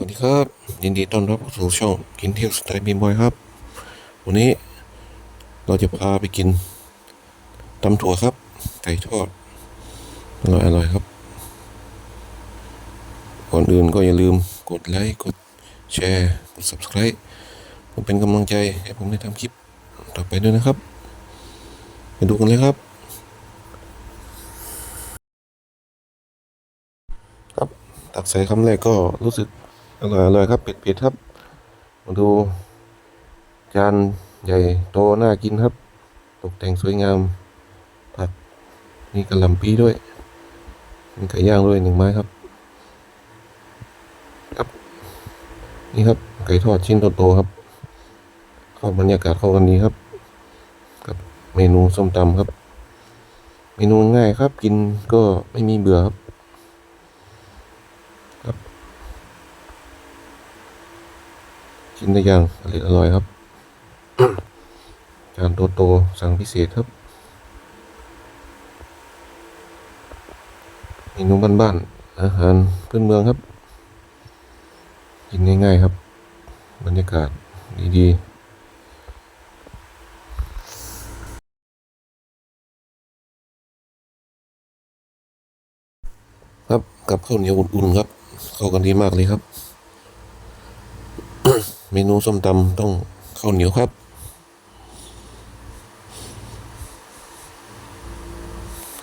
วัสดีครับ ยินดีต้อนรับเข้าสู่ช่องกินเที่ยวสไตล์บีมบอยครับ วันนี้เราจะพาไปกินตำถั่วครับ ไก่ทอดอร่อยอร่อยครับ ก่อนอื่นก็อย่าลืมกดไลค์กดแชร์กด subscribe เป็นกำลังใจให้ผมได้ทำคลิปต่อไปด้วยนะครับ ไปดูกันเลยครับครับตักใส่คำแรกก็รู้สึก อร่อยอร่อยครับเผ็ดๆครับ มาดู จานใหญ่โตน่ากินครับ ตกแต่งสวยงามผักมีกระหล่ำปีด้วยมีไก่ย่างด้วยหนึ่งไม้ครับ ครับ นี่ครับไก่ทอดชิ้นโตๆครับเข้าบรรยากาศเข้ากันดีครับ กับเมนูส้มตำครับ เมนูง่ายครับ กินก็ไม่มีเบื่อครับ กินได้อย่างอร่อยอร่อยครับ จานโตๆสั่งพิเศษครับเมนูบ้านๆอาหารพื้นเมืองครับ กินง่ายๆครับ บรรยากาศดีๆครับกับข้าวเหนียวอุ่นๆครับเข้ากันดีมากเลยครับ เมนูส้มตำต้องข้าวเหนียวครับ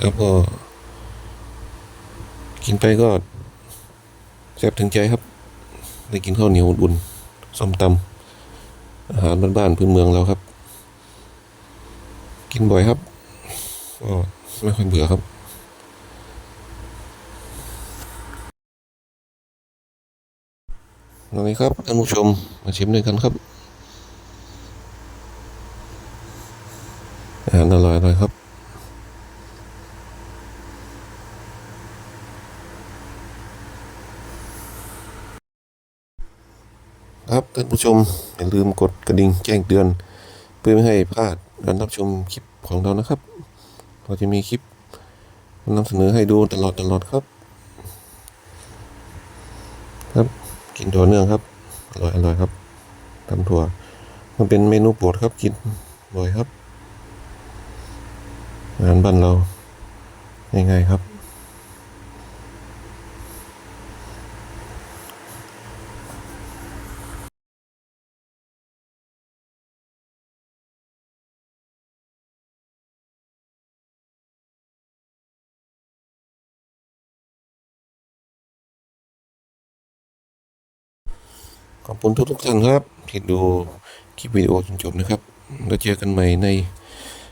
ครับก็ กินไปก็แซ่บถึงใจครับ ได้กินข้าวเหนียวอุ่นๆส้มตำอาหารบ้านๆพื้นเมืองเราครับ กินบ่อยครับก็ไม่ค่อยเบื่อครับ วันนี้ครับท่านผู้ชมมาชิมด้วยกันครับอาหารอร่อยๆครับครับท่านผู้ชมอย่าลืมกดกระดิ่งแจ้งเตือน เพื่อไม่ให้พลาดการรับชมคลิปของเรานะครับ เราจะมีคลิปนำเสนอให้ดูตลอดตลอดครับ ครับ กินถั่วเนื่องครับ อร่อยอร่อยครับตำถั่ว มันเป็นเมนูโปรดครับกินบ่อยครับอาหารบ้านเราง่ายๆครับ ขอบคุณทุกทุกท่านครับ ที่ดูคลิปวิดีโอจนจบนะครับแล้วเจอกันใหม่ใน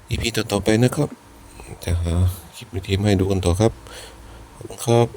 อีพีต่อๆไปนะครับ จะหาคลิปวิดีโอมาให้ดูกันต่อครับขอบคุณครับ